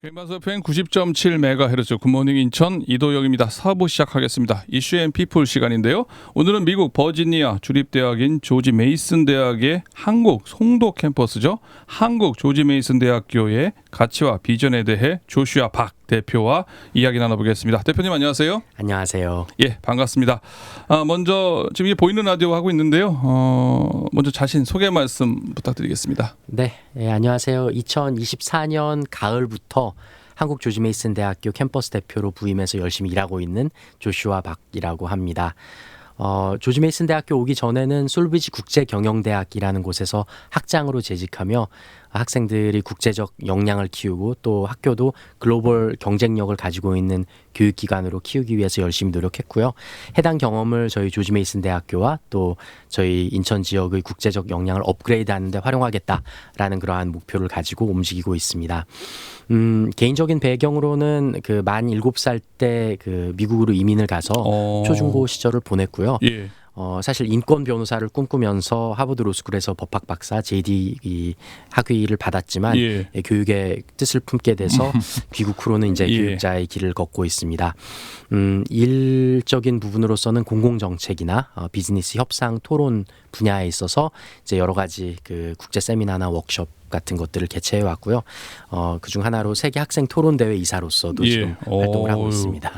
개마서 팬 90.7MHz 굿모닝 인천 이도영입니다. 사부 시작하겠습니다. 이슈 앤 피플 시간인데요. 오늘은 미국 버지니아 주립대학인 조지 메이슨 대학의 한국 송도 캠퍼스죠. 한국 조지 메이슨 대학교의 가치와 비전에 대해 조슈아 박 대표와 이야기 나눠보겠습니다. 대표님 안녕하세요. 안녕하세요. 예, 반갑습니다. 아, 먼저 지금 보이는 라디오 하고 있는데요. 어, 먼저 자신 소개 말씀 부탁드리겠습니다. 네, 예, 안녕하세요. 2024년 가을부터 한국 조지 메이슨 대학교 캠퍼스 대표로 부임해서 열심히 일하고 있는 조슈아 박이라고 합니다. 어, 조지 메이슨 대학교 오기 전에는 솔비지 국제경영대학이라는 곳에서 학장으로 재직하며 학생들이 국제적 역량을 키우고 또 학교도 글로벌 경쟁력을 가지고 있는 교육기관으로 키우기 위해서 열심히 노력했고요. 해당 경험을 저희 조지 메이슨 대학교와 또 저희 인천 지역의 국제적 역량을 업그레이드 하는 데 활용하겠다라는 그러한 목표를 가지고 움직이고 있습니다. 음, 개인적인 배경으로는 그 만 일곱 살 때 그 미국으로 이민을 가서 어. 초중고 시절을 보냈고요. 예. 어, 사실 인권 변호사를 꿈꾸면서 하버드 로스쿨에서 법학 박사 JD 이 학위를 받았지만 예. 예, 교육의 뜻을 품게 돼서 귀국 후로는 이제 예. 교육자의 길을 걷고 있습니다. 음, 일적인 부분으로서는 공공 정책이나 어, 비즈니스 협상 토론 분야에 있어서 이제 여러 가지 그 국제 세미나나 워크숍 같은 것들을 개최해 왔고요. 어, 그중 하나로 세계 학생 토론 대회 이사로서도 예. 지금 활동을 하고. 있습니다.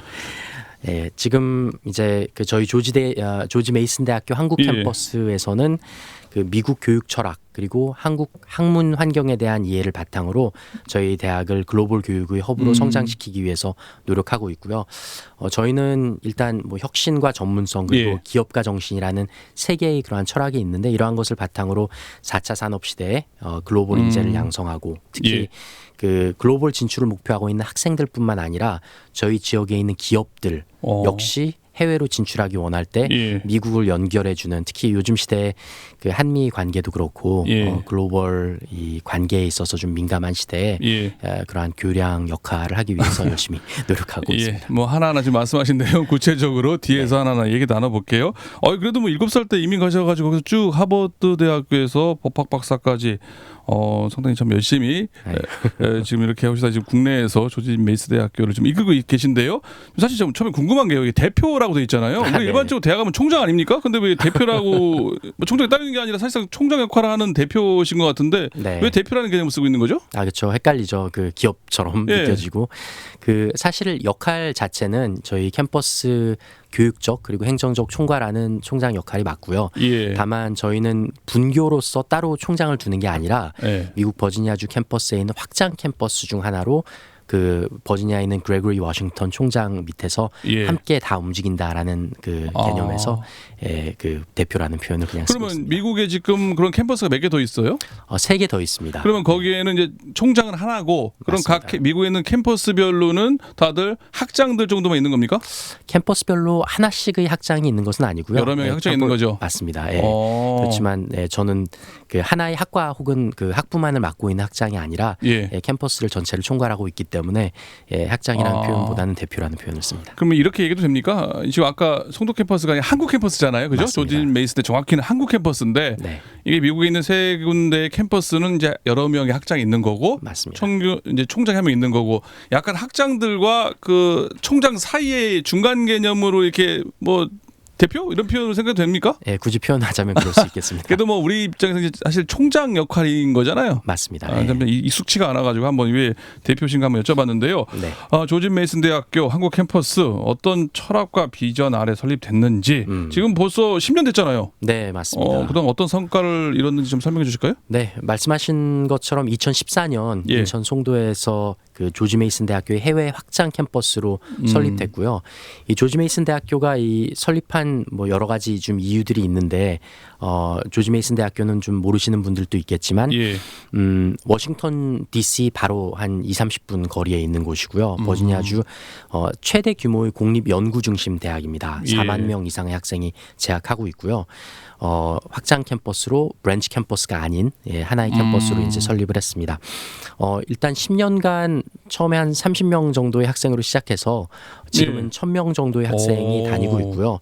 예, 지금 이제 그 저희 조지대 어, 조지 메이슨 대학교 한국 예. 캠퍼스에서는 그 미국 교육 철학 그리고 한국 학문 환경에 대한 이해를 바탕으로 저희 대학을 글로벌 교육의 허브로 음. 성장시키기 위해서 노력하고 있고요. 어, 저희는 일단 뭐 혁신과 전문성 그리고 예. 기업가 정신이라는 세 개의 그러한 철학이 있는데 이러한 것을 바탕으로 4차 산업 시대에 어, 글로벌 음. 인재를 양성하고 특히 예. 그 글로벌 진출을 목표하고 있는 학생들뿐만 아니라 저희 지역에 있는 기업들 어. 역시 해외로 진출하기 원할 때 예. 미국을 연결해 주는 특히 요즘 시대에 그 한미 관계도 그렇고 예. 어, 글로벌 이 관계에 있어서 좀 민감한 시대에 예. 에, 그러한 교량 역할을 하기 위해서 열심히 노력하고 있습니다. 예, 뭐 하나하나 지금 말씀하신 내용 구체적으로 뒤에서 네. 하나하나 얘기 나눠볼게요. 어, 그래도 뭐 일곱 살 때 이민 가셔가지고 쭉 하버드 대학교에서 법학 박사까지 어, 상당히 참 열심히 네. 에, 에, 지금 이렇게 하시다 지금 국내에서 조지 메이스 대학교를 좀 이끌고 계신데요. 사실 좀 처음에 궁금한 게 여기 대표라고 돼 있잖아요. 우리 네. 일반적으로 대학 가면 총장 아닙니까? 근데 왜 대표라고 뭐 총장이 따르는 게 아니라 사실상 총장 역할을 하는 대표신 것 같은데 네. 왜 대표라는 개념을 쓰고 있는 거죠? 아 그렇죠 헷갈리죠 그 기업처럼 예. 느껴지고 그 사실 역할 자체는 저희 캠퍼스 교육적 그리고 행정적 총괄하는 총장 역할이 맞고요. 예. 다만 저희는 분교로서 따로 총장을 두는 게 아니라 예. 미국 버지니아주 캠퍼스에 있는 확장 캠퍼스 중 하나로 그 버지니아에 있는 그레고리 워싱턴 총장 밑에서 예. 함께 다 움직인다라는 그 아. 개념에서 예, 그 대표라는 표현을 그냥 쓰고 그러면 있습니다. 미국에 지금 그런 캠퍼스가 몇 개 더 있어요? 어, 세 개 더 있습니다. 그러면 거기에는 이제 총장은 하나고 그럼 각 맞습니다. 캐- 미국에 있는 캠퍼스별로는 다들 학장들 정도만 있는 겁니까? 캠퍼스별로 하나씩의 학장이 있는 것은 아니고요. 여러 명의 학장이 있는 거죠? 맞습니다. 예. 어. 그렇지만 네, 저는 그 하나의 학과 혹은 그 학부만을 맡고 있는 학장이 아니라 예. 예, 캠퍼스를 전체를 총괄하고 있기 때문에 예, 학장이라는 아. 표현보다는 대표라는 표현을 씁니다. 그러면 이렇게 얘기도 됩니까? 지금 아까 송도 캠퍼스가 아니라 한국 캠퍼스잖아요, 그죠? 맞습니다. 조진 메이스 때 정확히는 한국 캠퍼스인데 네, 이게 미국에 있는 세 군데의 캠퍼스는 이제 여러 명의 학장이 있는 거고 맞습니다. 총교 이제 총장이 한 명 있는 거고 약간 학장들과 그 총장 사이의 중간 개념으로 이렇게 뭐 대표 이런 표현으로 생각도 됩니까? 예, 굳이 표현하자면 그럴 수 있겠습니다. 그래도 뭐 우리 입장에서 이제 사실 총장 역할인 거잖아요. 맞습니다. 아, 예. 익숙치가 않아가지고 한번 왜 대표신가 한번 여쭤봤는데요. 네. 아, 조진 메이슨 대학교 한국 캠퍼스 어떤 철학과 비전 아래 설립됐는지 음. 지금 벌써 10년 됐잖아요. 네, 맞습니다. 어, 그동안 어떤 성과를 이뤘는지 좀 설명해 주실까요? 네, 말씀하신 것처럼 2014년 예. 인천 송도에서 그 조지 메이슨 대학교의 해외 확장 캠퍼스로 음. 설립됐고요. 이 조지 메이슨 대학교가 이 설립한 뭐 여러 가지 좀 이유들이 있는데 어 조지 메이슨 대학교는 좀 모르시는 분들도 있겠지만 예. 음, 워싱턴 DC 바로 한 2, 30분 거리에 있는 곳이고요. 음. 버지니아주 어, 최대 규모의 공립 연구 중심 대학입니다. 예. 4만 명 이상의 학생이 재학하고 있고요. 어, 확장 캠퍼스로 브랜치 캠퍼스가 아닌 예, 하나의 캠퍼스로 음. 이제 설립을 했습니다. 어, 일단 10년간 처음에 한 30명 정도의 학생으로 시작해서 지금은 예. 1000명 정도의 학생이 오. 다니고 있고요.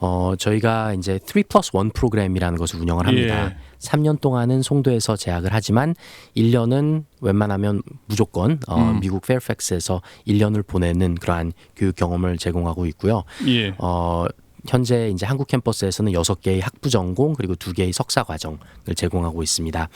어, 저희가 이제 3 플러스 1 프로그램이라는 것을 운영을 합니다. 예. 3년 동안은 송도에서 재학을 하지만 1년은 웬만하면 무조건 어, 음. 미국 페어팩스에서 1년을 보내는 그러한 교육 경험을 제공하고 있고요. 예. 어, 현재 이제 한국 캠퍼스에서는 여섯 개의 학부 전공 그리고 두 개의 석사 과정을 제공하고 있습니다.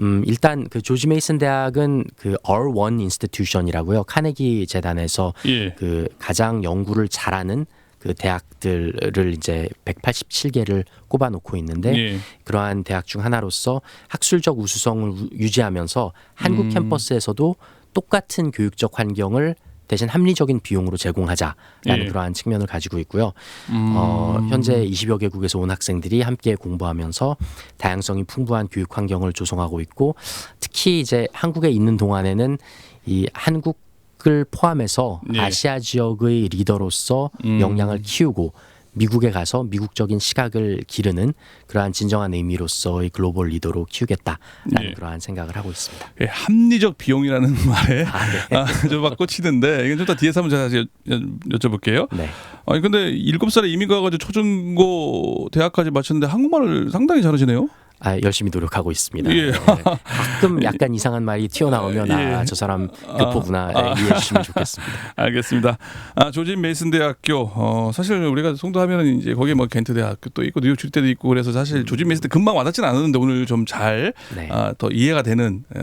음, 일단 그 조지 메이슨 대학은 그 R1 인스티튜션이라고요. 카네기 재단에서 예. 그 가장 연구를 잘하는 그 대학들을 이제 187개를 꼽아 놓고 있는데 예. 그러한 대학 중 하나로서 학술적 우수성을 우- 유지하면서 한국 음. 캠퍼스에서도 똑같은 교육적 환경을 대신 합리적인 비용으로 제공하자라는 예. 그러한 측면을 가지고 있고요. 음. 어, 현재 20여 개국에서 온 학생들이 함께 공부하면서 다양성이 풍부한 교육 환경을 조성하고 있고 특히 이제 한국에 있는 동안에는 이 한국 을 포함해서 예. 아시아 지역의 리더로서 음. 역량을 키우고 미국에 가서 미국적인 시각을 기르는 그러한 진정한 의미로서의 글로벌 리더로 키우겠다라는 예. 그러한 생각을 하고 있습니다. 예, 합리적 비용이라는 말에 아, 네. 아, 좀막 꽂히는데 이건 좀 더 뒤에서 한번 제가 다시 여, 쭤볼게요 네. 아니 근데 일곱 살에 이민 가가지고 초중고 대학까지 마쳤는데 한국말을 상당히 잘하시네요. 아, 열심히 노력하고 있습니다. 예. 네. 가끔 약간 이상한 말이 튀어나오면 아, 예. 저 사람 교포구나 아. 예, 이해해 주시면 좋겠습니다. 알겠습니다. 아, 조지 메이슨 대학교 어, 사실 우리가 송도하면은 이제 거기 뭐 겐트 대학교 또 있고 뉴욕 주립대도 있고 그래서 사실 조지 메이슨 대 금방 와닿지는 않았는데 오늘 좀잘 네. 아, 더 이해가 되는 어,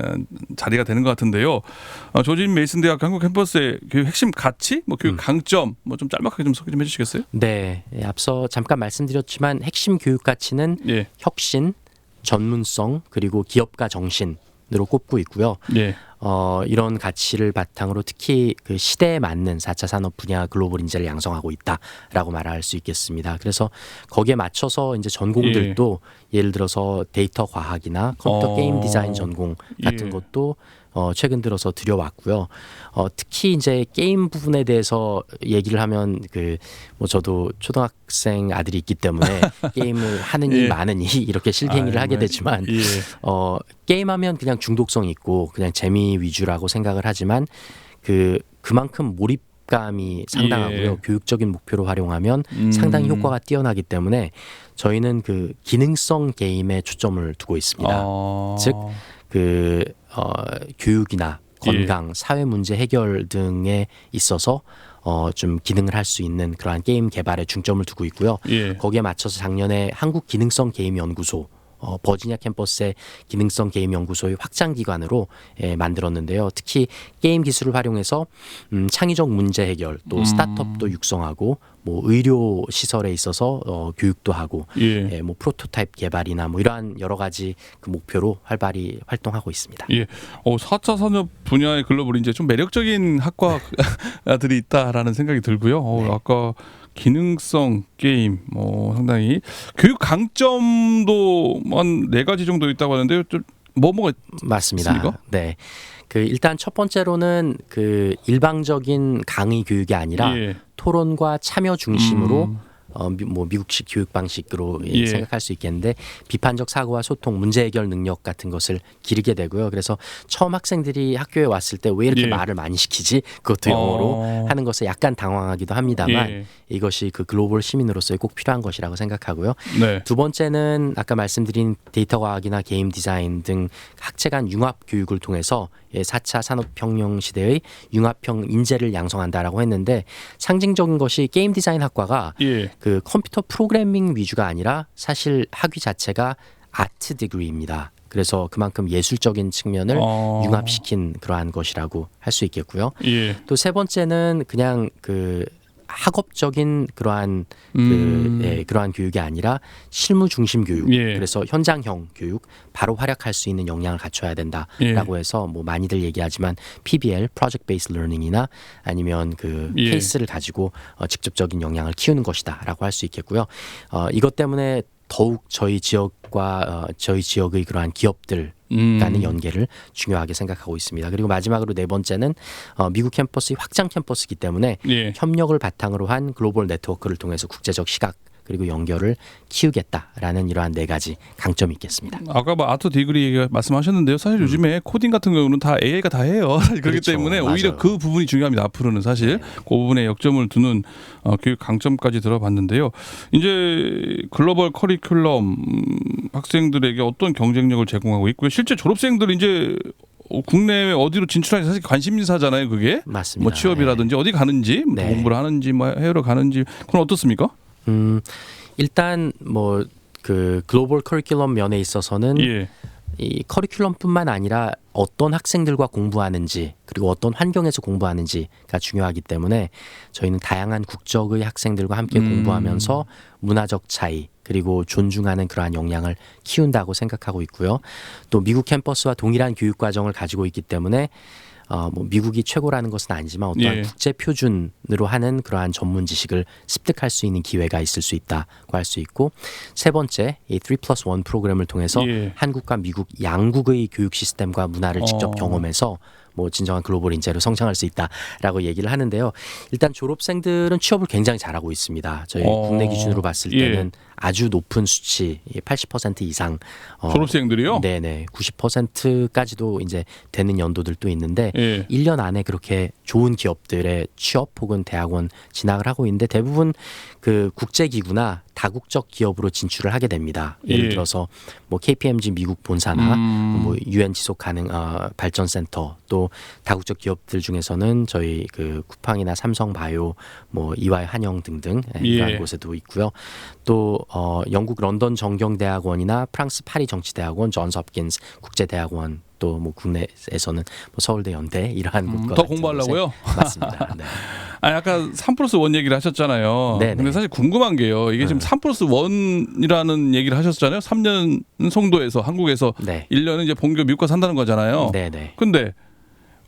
자리가 되는 것 같은데요. 어, 조지 메이슨 대학 한국 캠퍼스의 교육 핵심 가치, 뭐 음. 교육 강점, 뭐 좀 짤막하게 좀 소개 좀 해주시겠어요? 네, 예, 앞서 잠깐 말씀드렸지만 핵심 교육 가치는 예, 혁신, 전문성 그리고 기업가 정신으로 꼽고 있고요. 예, 어, 이런 가치를 바탕으로 특히 그 시대에 맞는 4차 산업 분야 글로벌 인재를 양성하고 있다라고 말할 수 있겠습니다. 그래서 거기에 맞춰서 이제 전공들도 예. 를 들어서 데이터 과학이나 컴퓨터 어. 게임 디자인 전공 같은 예. 것도 어, 최근 들어서 들여왔고요. 어, 특히 이제 게임 부분에 대해서 얘기를 하면 그 뭐 저도 초등학생 아들이 있기 때문에 게임을 하느니 예. 마느니 이렇게 실갱이를 아이, 하게 뭐, 되지만 예, 어, 게임하면 그냥 중독성 있고 그냥 재미 위주라고 생각을 하지만 그 그만큼 몰입 감이 상당하고요. 예. 교육적인 목표로 활용하면 음. 상당히 효과가 뛰어나기 때문에 저희는 그 기능성 게임에 초점을 두고 있습니다. 아, 즉, 그 어, 교육이나 예. 건강, 사회 문제 해결 등에 있어서 어, 좀 기능을 할 수 있는 그러한 게임 개발에 중점을 두고 있고요. 예, 거기에 맞춰서 작년에 한국 기능성 게임 연구소 어, 버지니아 캠퍼스의 기능성 게임 연구소의 확장 기관으로 예, 만들었는데요. 특히 게임 기술을 활용해서 음, 창의적 문제 해결 또 음. 스타트업도 육성하고 뭐 의료 시설에 있어서 어, 교육도 하고 예. 예, 뭐 프로토타입 개발이나 뭐 이러한 여러 가지 그 목표로 활발히 활동하고 있습니다. 예. 어, 4차 산업 분야의 글로벌 인재 좀 매력적인 학과들이 있다라는 생각이 들고요. 어, 네. 아까 기능성 게임 뭐 상당히 교육 강점도 한 네 가지 정도 있다고 하는데요. 좀뭐 뭐가 맞습니다. 있습니까? 네. 그 일단 첫 번째로는 그 일방적인 강의 교육이 아니라 예. 토론과 참여 중심으로 음, 어, 미, 뭐 미국식 교육 방식으로 예, 예. 생각할 수 있겠는데 비판적 사고와 소통, 문제 해결 능력 같은 것을 기르게 되고요. 그래서 처음 학생들이 학교에 왔을 때 왜 이렇게 예. 말을 많이 시키지? 그것도 영어로 어. 하는 것에 약간 당황하기도 합니다만 예. 이것이 그 글로벌 시민으로서의 꼭 필요한 것이라고 생각하고요. 네. 두 번째는 아까 말씀드린 데이터 과학이나 게임 디자인 등 학체 간 융합 교육을 통해서 예, 4차 산업혁명 시대의 융합형 인재를 양성한다라고 했는데 상징적인 것이 게임 디자인 학과가 예. 그 컴퓨터 프로그래밍 위주가 아니라 사실 학위 자체가 아트 디그리입니다. 그래서 그만큼 예술적인 측면을 어. 융합시킨 그러한 것이라고 할 수 있겠고요. 예. 또세 번째는 그냥 그 학업적인 그러한 음. 그 예, 그러한 교육이 아니라 실무 중심 교육. 예. 그래서 현장형 교육, 바로 활약할 수 있는 역량을 갖춰야 된다라고 예. 해서 뭐 많이들 얘기하지만 PBL (Project Based Learning이나 아니면 그 예. 케이스를 가지고 어, 직접적인 역량을 키우는 것이다라고 할 수 있겠고요. 어, 이것 때문에 더욱 저희 지역과 어, 저희 지역의 그러한 기업들 음. 라는 연계를 중요하게 생각하고 있습니다. 그리고 마지막으로 네 번째는 어, 미국 캠퍼스의 확장 캠퍼스이기 때문에 예. 협력을 바탕으로 한 글로벌 네트워크를 통해서 국제적 시각을 그리고 연결을 키우겠다라는 이러한 네 가지 강점이 있겠습니다. 아까 뭐 아트 디그리 얘기 말씀하셨는데요. 사실 요즘에 코딩 같은 경우는 다 AI가 다 해요. 그렇기 그렇죠. 때문에 오히려 맞아요. 그 부분이 중요합니다. 앞으로는 사실 그 부분에 역점을 두는 어, 교육 강점까지 들어봤는데요. 이제 글로벌 커리큘럼 음, 학생들에게 어떤 경쟁력을 제공하고 있고요. 실제 졸업생들 이제 어, 국내에 어디로 진출하는지 사실 관심사잖아요. 그게 맞습니다. 뭐 취업이라든지 어디 가는지 뭐 네. 공부를 하는지 뭐 해외로 가는지 그건 어떻습니까? 음, 일단 뭐 그 글로벌 커리큘럼 면에 있어서는 예. 이 커리큘럼뿐만 아니라 어떤 학생들과 공부하는지 그리고 어떤 환경에서 공부하는지가 중요하기 때문에 저희는 다양한 국적의 학생들과 함께 음. 공부하면서 문화적 차이 그리고 존중하는 그러한 역량을 키운다고 생각하고 있고요. 또 미국 캠퍼스와 동일한 교육 과정을 가지고 있기 때문에 어, 뭐 미국이 최고라는 것은 아니지만 어떠한 예. 국제 표준으로 하는 그러한 전문 지식을 습득할 수 있는 기회가 있을 수 있다고 할 수 있고 세 번째 이3 플러스 1 프로그램을 통해서 예. 한국과 미국 양국의 교육 시스템과 문화를 직접 어. 경험해서 뭐 진정한 글로벌 인재로 성장할 수 있다라고 얘기를 하는데요. 일단 졸업생들은 취업을 굉장히 잘하고 있습니다. 저희 어. 국내 기준으로 봤을 예. 때는 아주 높은 수치, 80% 이상 어, 졸업생들이요? 네네, 90%까지도 이제 되는 연도들도 있는데 예. 1년 안에 그렇게 좋은 기업들의 취업 혹은 대학원 진학을 하고 있는데 대부분 그 국제기구나 다국적 기업으로 진출을 하게 됩니다. 예를 예. 들어서 뭐 KPMG 미국 본사나 음. 뭐 UN 지속 가능 어, 발전센터 또 다국적 기업들 중에서는 저희 그 쿠팡이나 삼성바이오 뭐 이와이 한영 등등 예, 이러한 예. 곳에도 있고요. 또 어, 영국 런던 정경대학원이나 프랑스 파리 정치대학원, 존스 홉킨스 국제대학원 또 뭐 국내에서는 뭐 서울대 연대 이러한 음, 곳과 더 공부하려고요? 맞습니다. 네. 아니 아까 3 플러스 1 얘기를 하셨잖아요. 네네. 근데 사실 궁금한 게요. 이게 지금 3 플러스 1이라는 얘기를 하셨잖아요. 3년 송도에서 한국에서 네. 1년은 이제 본교 미국 가서 산다는 거잖아요. 네네. 근데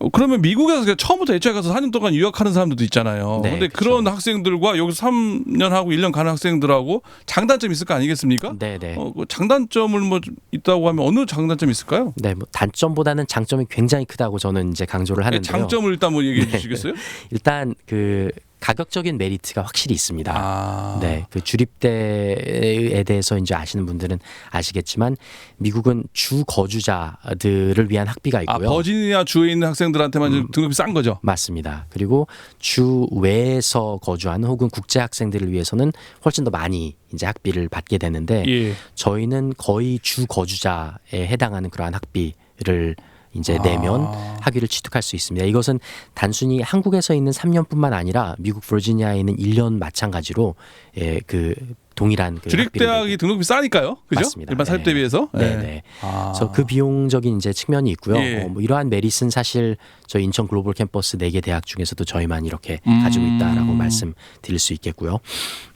어, 그러면 미국에서 그냥 처음부터 애초에 가서 4년 동안 유학하는 사람들도 있잖아요. 네, 근데 그쵸. 그런 학생들과 여기서 3년 하고 1년 가는 학생들하고 장단점이 있을 거 아니겠습니까? 네 네. 어, 그 장단점을 뭐 좀 있다고 하면 어느 장단점이 있을까요? 네, 뭐 단점보다는 장점이 굉장히 크다고 저는 이제 강조를 하는데요. 장점을 일단 뭐 얘기해 네. 주시겠어요? 일단 그 가격적인 메리트가 확실히 있습니다. 아. 네, 그 주립대에 대해서 이제 아시는 분들은 아시겠지만 미국은 주 거주자들을 위한 학비가 아, 있고요. 버지니아 주에 있는 학생들한테만 좀 등급이 싼 거죠. 맞습니다. 그리고 주 외에서 거주하는 혹은 국제 학생들을 위해서는 훨씬 더 많이 이제 학비를 받게 되는데 예. 저희는 거의 주 거주자에 해당하는 그러한 학비를 이제 내면 아. 학위를 취득할 수 있습니다. 이것은 단순히 한국에서 있는 3년뿐만 아니라 미국 버지니아에 있는 1년 마찬가지로 예, 그 동일한 그 주립 학비를 대학이 등록비 싸니까요. 그죠? 맞습니다. 일반 사립대 네. 비해서. 네, 예. 네. 아. 그래서 그 비용적인 이제 측면이 있고요. 예. 어, 뭐 이러한 메릿은 사실 저희 인천 글로벌 캠퍼스 네개 대학 중에서도 저희만 이렇게 음. 가지고 있다라고 말씀드릴 수 있겠고요.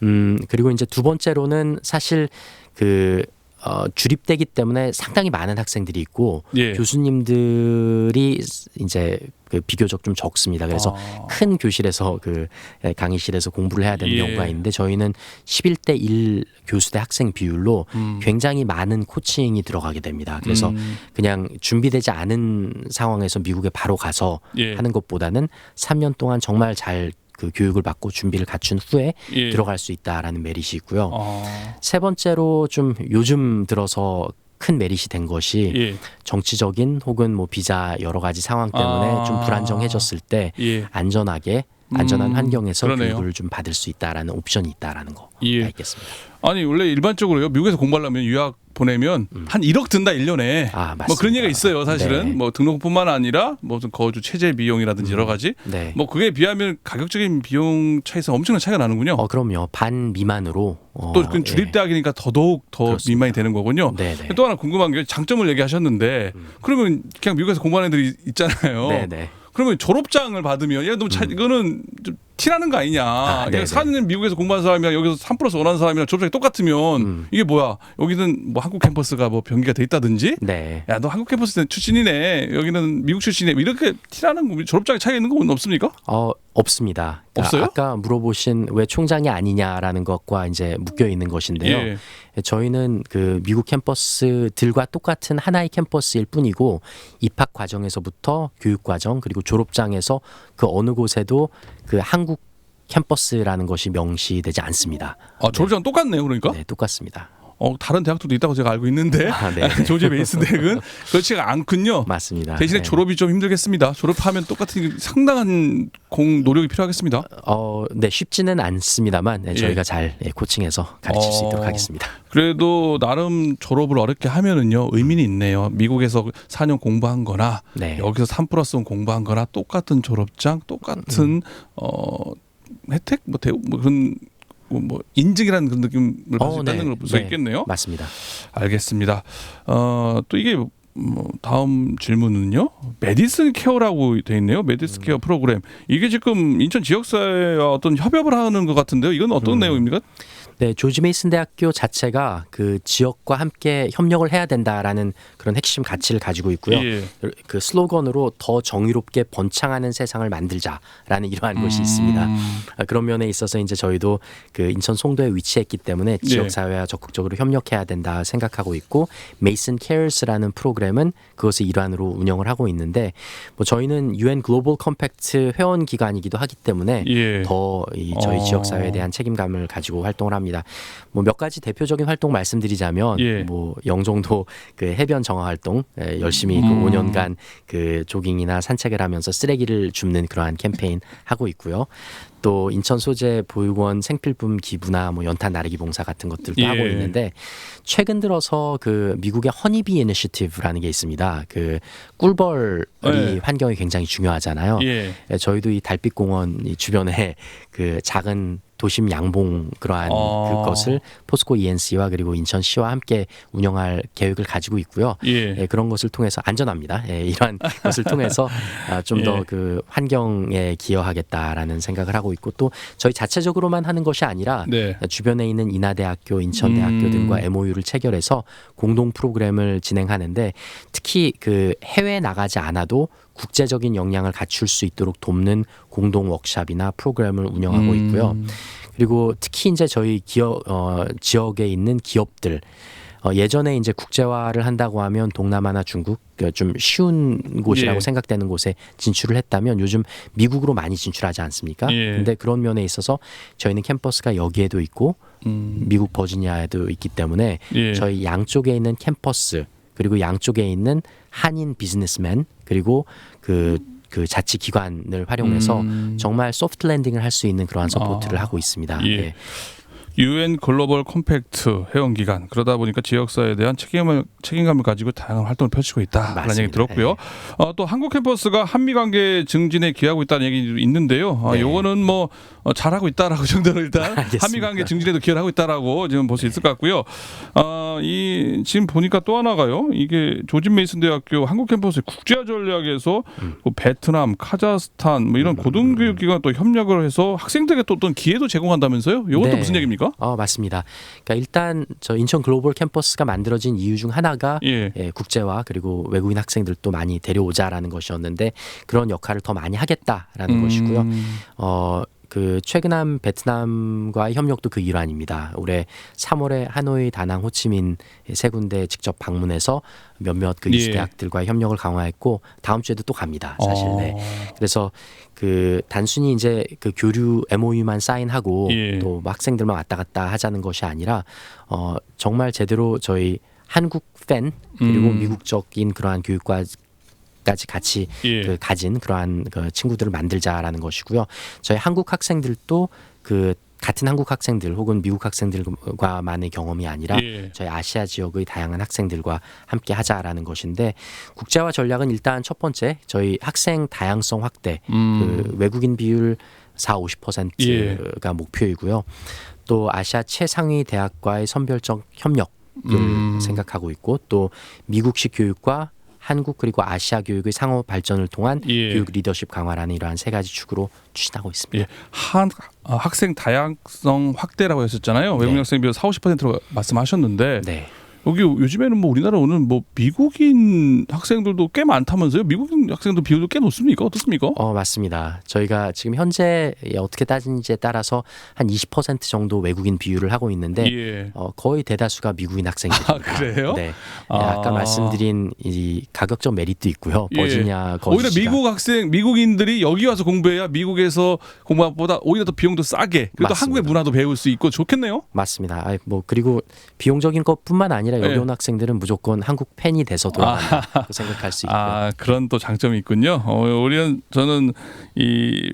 음 그리고 이제 두 번째로는 사실 그 어, 주립되기 때문에 상당히 많은 학생들이 있고 예. 교수님들이 이제 그 비교적 좀 적습니다. 그래서 아. 큰 교실에서 그 강의실에서 공부를 해야 되는 예. 경우가 있는데 저희는 11대 1 교수 대 학생 비율로 음. 굉장히 많은 코칭이 들어가게 됩니다. 그래서 음. 그냥 준비되지 않은 상황에서 미국에 바로 가서 예. 하는 것보다는 3년 동안 정말 잘 그 교육을 받고 준비를 갖춘 후에 예. 들어갈 수 있다라는 메리트 있고요. 아. 세 번째로 좀 요즘 들어서 큰 메리트 된 것이 예. 정치적인 혹은 뭐 비자 여러 가지 상황 때문에 아. 좀 불안정해졌을 때 예. 안전하게 안전한 음, 환경에서 그러네요. 교육을 좀 받을 수 있다라는 옵션이 있다라는 거 예. 가 있겠습니다. 아니 원래 일반적으로요 미국에서 공부하려면 유학 보내면 한 1억 든다 1년에 음. 아, 뭐 그런 맞습니다. 얘기가 있어요 사실은 네. 뭐 등록뿐만 아니라 뭐 무슨 거주 체제 비용이라든지 여러 가지 네. 뭐 그에 비하면 가격적인 비용 차이에서 엄청난 차이가 나는군요. 어 그럼요. 반 미만으로 어, 또그 예. 주립대학이니까 더더욱 더 그렇습니다. 민망이 되는 거군요. 네네. 또 하나 궁금한 게 장점을 얘기하셨는데 그러면 그냥 미국에서 공부하는 애들이 있잖아요. 네네. 그러면 졸업장을 받으면 야, 너 차, 이거는 좀 티나는 거 아니냐. 아, 네네. 4년 미국에서 공부한 사람이랑 여기서 3 플러스 원하는 사람이랑 졸업장이 똑같으면 음. 이게 뭐야? 여기는 뭐 한국 캠퍼스가 뭐 변기가 돼 있다든지 네. 야, 너 한국 캠퍼스 출신이네. 여기는 미국 출신이네. 뭐 이렇게 티나는 거 졸업장에 차이 있는 건 없습니까? 어 없습니다. 그러니까 없어요? 아까 물어보신 왜 총장이 아니냐라는 것과 이제 묶여 있는 것인데요. 예. 저희는 그 미국 캠퍼스들과 똑같은 하나의 캠퍼스일 뿐이고 입학 과정에서부터 교육 과정 그리고 졸업장에서 그 어느 곳에도 그 한국 캠퍼스라는 것이 명시되지 않습니다. 아, 졸업장 똑같네요, 그러니까. 네, 똑같습니다. 어, 다른 대학들도 있다고 제가 알고 있는데 아, 네. 조지 메이슨 대학은 그렇지가 않군요. 맞습니다. 대신에 네. 졸업이 좀 힘들겠습니다. 졸업하면 똑같은 상당한 공 노력이 필요하겠습니다. 어, 네, 쉽지는 않습니다만 네, 저희가 예. 잘 예, 코칭해서 가르칠 수 어. 있도록 하겠습니다. 그래도 나름 졸업을 어렵게 하면은요 의미는 있네요. 미국에서 4년 공부한 거나 네. 여기서 3 플러스 1 공부한 거나 똑같은 졸업장, 똑같은 어 혜택 뭐, 대, 뭐 그런 뭐, 뭐 인증이라는 그런 느낌을 수 어, 있다는 네. 걸볼수 네. 있겠네요. 맞습니다. 알겠습니다. 어, 또 이게 뭐 다음 질문은요. 메디슨 케어라고 돼 있네요. 메디슨 케어 프로그램. 이게 지금 인천 지역사회와 어떤 협업을 하는 것 같은데요. 이건 어떤 음. 내용입니까? 네, 조지 메이슨 대학교 자체가 그 지역과 함께 협력을 해야 된다라는 그런 핵심 가치를 가지고 있고요. 예. 그 슬로건으로 더 정의롭게 번창하는 세상을 만들자라는 이러한 것이 있습니다. 음. 아, 그런 면에 있어서 이제 저희도 그 인천 송도에 위치했기 때문에 네. 지역 사회와 적극적으로 협력해야 된다 생각하고 있고 메이슨 케어스라는 프로그램은 그것의 일환으로 운영을 하고 있는데 뭐 저희는 UN 글로벌 컴팩트 회원 기관이기도 하기 때문에 예. 더이 저희 어. 지역 사회에 대한 책임감을 가지고 활동을 합니다. 뭐 몇 가지 대표적인 활동 말씀드리자면 예. 뭐 영종도 그 해변 정화 활동 에, 열심히 그 음. 5년간 그 조깅이나 산책을 하면서 쓰레기를 줍는 그러한 캠페인 하고 있고요. 또 인천 소재 보육원 생필품 기부나 뭐 연탄 나르기 봉사 같은 것들도 예. 하고 있는데 최근 들어서 그 미국의 허니비 이니시티브라는 게 있습니다. 그 꿀벌이 네. 환경이 굉장히 중요하잖아요. 예. 예, 저희도 이 달빛 공원 이 주변에 그 작은 도심 양봉 그러한 어. 그것을 포스코 ENC와 그리고 인천시와 함께 운영할 계획을 가지고 있고요. 예. 예, 그런 것을 통해서 안전합니다. 예, 이러한 것을 통해서 아, 좀 예. 더그 환경에 기여하겠다라는 생각을 하고 있고 또 저희 자체적으로만 하는 것이 아니라 네. 주변에 있는 인하대학교, 인천대학교 음. 등과 MOU를 체결해서 공동 프로그램을 진행하는데 특히 그 해외 나가지 않아도 국제적인 역량을 갖출 수 있도록 돕는 공동 워크샵이나 프로그램을 운영하고 음. 있고요. 그리고 특히 이제 저희 기업 어, 지역에 있는 기업들 어, 예전에 이제 국제화를 한다고 하면 동남아나 중국 그좀 쉬운 곳이라고 예. 생각되는 곳에 진출을 했다면 요즘 미국으로 많이 진출하지 않습니까? 예. 근데 그런 면에 있어서 저희는 캠퍼스가 여기에도 있고 음. 미국 버지니아에도 있기 때문에 예. 저희 양쪽에 있는 캠퍼스 그리고 양쪽에 있는 한인 비즈니스맨 그리고 그, 그 자치 기관을 활용해서 음. 정말 소프트 랜딩을 할 수 있는 그러한 서포트를 아. 하고 있습니다. 예. 예. UN 글로벌 컴팩트 회원 기관 그러다 보니까 지역사회에 대한 책임을 책임감을 가지고 다양한 활동을 펼치고 있다라는 맞습니다. 얘기 들었고요. 어, 또 한국 캠퍼스가 한미 관계 증진에 기하고 있다는 얘기 있는데요. 아, 네. 요거는 뭐 어, 잘하고 있다라고 정도로 일단. 한미 관계 증진에도 기여를 하고 있다라고 지금 볼 수 있을 것 같고요. 아, 이 지금 보니까 또 하나가요. 이게 조지 메이슨 대학교 한국 캠퍼스 국제화 전략에서 음. 뭐 베트남, 카자흐스탄 뭐 이런 고등교육 기관 또 협력을 해서 학생들에게 또 어떤 기회도 제공한다면서요? 이것도 네. 무슨 얘기입니까? 어, 맞습니다. 그러니까 일단 저 인천 글로벌 캠퍼스가 만들어진 이유 중 하나가 예. 예, 국제화 그리고 외국인 학생들도 많이 데려오자라는 것이었는데 그런 역할을 더 많이 하겠다라는 것이고요. 음. 어, 그 최근한 베트남과의 협력도 그 일환입니다. 올해 3월에 하노이, 다낭, 호치민 세 군데 직접 방문해서 몇몇 그 예. 이수 대학들과의 협력을 강화했고 다음 주에도 또 갑니다. 사실. 어. 네. 그래서 그 단순히 이제 그 교류 MOU만 사인하고 예. 또뭐 학생들만 왔다 갔다 하자는 것이 아니라 어 정말 제대로 저희 한국 팬 그리고 음. 미국적인 그러한 교육과 까지 같이 예. 그 가진 그러한 그 친구들을 만들자라는 것이고요. 저희 한국 학생들도 그 같은 한국 학생들 혹은 미국 학생들과만의 경험이 아니라 예. 저희 아시아 지역의 다양한 학생들과 함께 하자라는 것인데 국제화 전략은 일단 첫 번째 저희 학생 다양성 확대 음. 그 외국인 비율 4, 50%가 목표이고요. 또 아시아 최상위 대학과의 선별적 협력 을 음. 생각하고 있고 또 미국식 교육과 한국 그리고 아시아 교육의 상호 발전을 통한 예. 교육 리더십 강화라는 이러한 세 가지 축으로 추진하고 있습니다. 예. 한 아, 학생 다양성 확대라고 했었잖아요. 외국인 네. 학생 비율 4, 50%로 말씀하셨는데 네. 여기 요즘에는 뭐 우리나라 오는 뭐 미국인 학생들도 꽤 많다면서요? 미국인 학생들 비율도 꽤 높습니까? 어떻습니까? 어, 맞습니다. 저희가 지금 현재 어떻게 따지는지에 따라서 한 20% 정도 외국인 비율을 하고 있는데 예. 어, 거의 대다수가 미국인 학생입니다. 아, 그래요? 네. 아. 아... 까 말씀드린 이 가격적 메리트도 있고요. 예. 버지니아 오히려 거주지가 미국 학생, 미국인들이 여기 와서 공부해야 미국에서 공부한 것보다 오히려 더 비용도 싸게 그래도 맞습니다. 한국의 문화도 배울 수 있고 좋겠네요. 맞습니다. 아, 뭐 그리고 비용적인 것뿐만 아니라 여기 예. 온 학생들은 무조건 한국 팬이 돼서 돌아간다 고 생각할 수 있고요. 아 그런 또 장점이 있군요. 어, 우리는 저는 이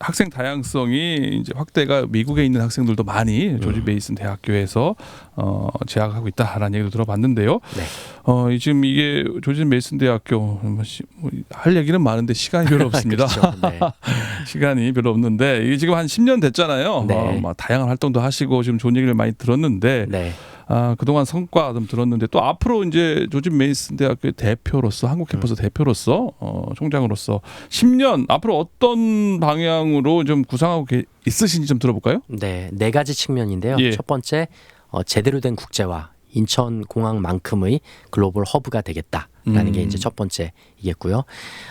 학생 다양성이 이제 확대가 미국에 있는 학생들도 많이 음. 조지 메이슨 대학교에서 어, 재학하고 있다라는 얘기도 들어봤는데요. 네. 어, 이 지금 이게 조지 메이슨 대학교 뭐 시- 뭐할 얘기는 많은데 시간이 별로 없습니다. 그렇죠. 네. 시간이 별로 없는데 이게 지금 한 10년 됐잖아요. 네. 어, 막 다양한 활동도 하시고 지금 좋은 얘기를 많이 들었는데 네. 아, 그동안 성과 좀 들었는데 또 앞으로 이제 조지 메이슨 대학교의 대표로서 한국 캠퍼스 대표로서 어, 총장으로서 10년 앞으로 어떤 방향으로 좀 구상하고 계- 있으신지 좀 들어볼까요? 네, 네 가지 측면인데요. 예. 첫 번째, 어, 제대로 된 국제화. 인천 공항만큼의 글로벌 허브가 되겠다라는 게 음. 이제 첫 번째이겠고요.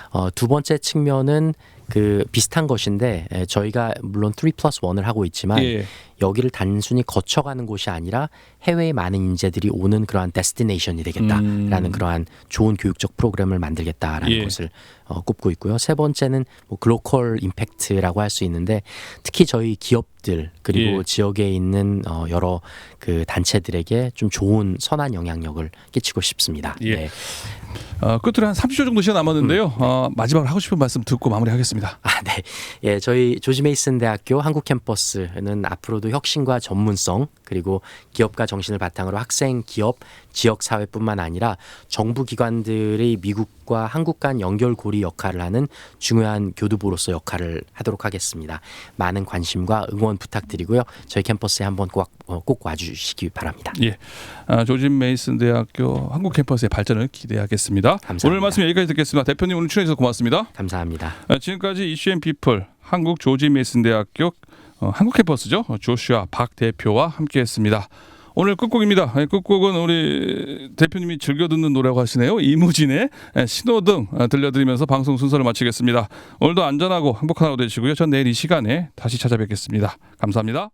어, 두 번째 측면은 그 비슷한 것인데 에, 저희가 물론 3 플러스 1을 하고 있지만 예. 여기를 단순히 거쳐가는 곳이 아니라 해외의 많은 인재들이 오는 그러한 데스티네이션이 되겠다라는 음. 그러한 좋은 교육적 프로그램을 만들겠다라는 예. 것을 어, 꼽고 있고요. 세 번째는 뭐 글로컬 임팩트라고 할 수 있는데 특히 저희 기업들 그리고 예. 지역에 있는 어, 여러 그 단체들에게 좀 좋은 선한 영향력을 끼치고 싶습니다. 예. 네. 어, 끝으로 한 30초 정도 시간 남았는데요. 어, 마지막으로 하고 싶은 말씀 듣고 마무리하겠습니다. 아, 네. 예, 저희 조지 메이슨 대학교 한국 캠퍼스는 앞으로도 혁신과 전문성 그리고 기업가 정신을 바탕으로 학생, 기업, 지역 사회뿐만 아니라 정부 기관들의 미국과 한국 간 연결고리 역할을 하는 중요한 교두보로서 역할을 하도록 하겠습니다. 많은 관심과 응원 부탁드리고요. 저희 캠퍼스에 한번 꼭, 어, 꼭 와주시기 바랍니다. 예, 아, 조지 메이슨 대학교 한국 캠퍼스의 발전을 기대하겠습니다. 감사합니다. 오늘 말씀 여기까지 듣겠습니다. 대표님 오늘 출연해 주셔서 고맙습니다. 감사합니다. 아, 지금까지 이슈앤 피플 한국 조지 메이슨 대학교 어, 한국 캠퍼스죠 어, 조슈아 박 대표와 함께했습니다. 오늘 끝곡입니다. 예, 끝곡은 우리 대표님이 즐겨 듣는 노래라고 하시네요. 이무진의 예, 신호등 어, 들려드리면서 방송 순서를 마치겠습니다. 오늘도 안전하고 행복한 하루 되시고요. 전 내일 이 시간에 다시 찾아뵙겠습니다. 감사합니다.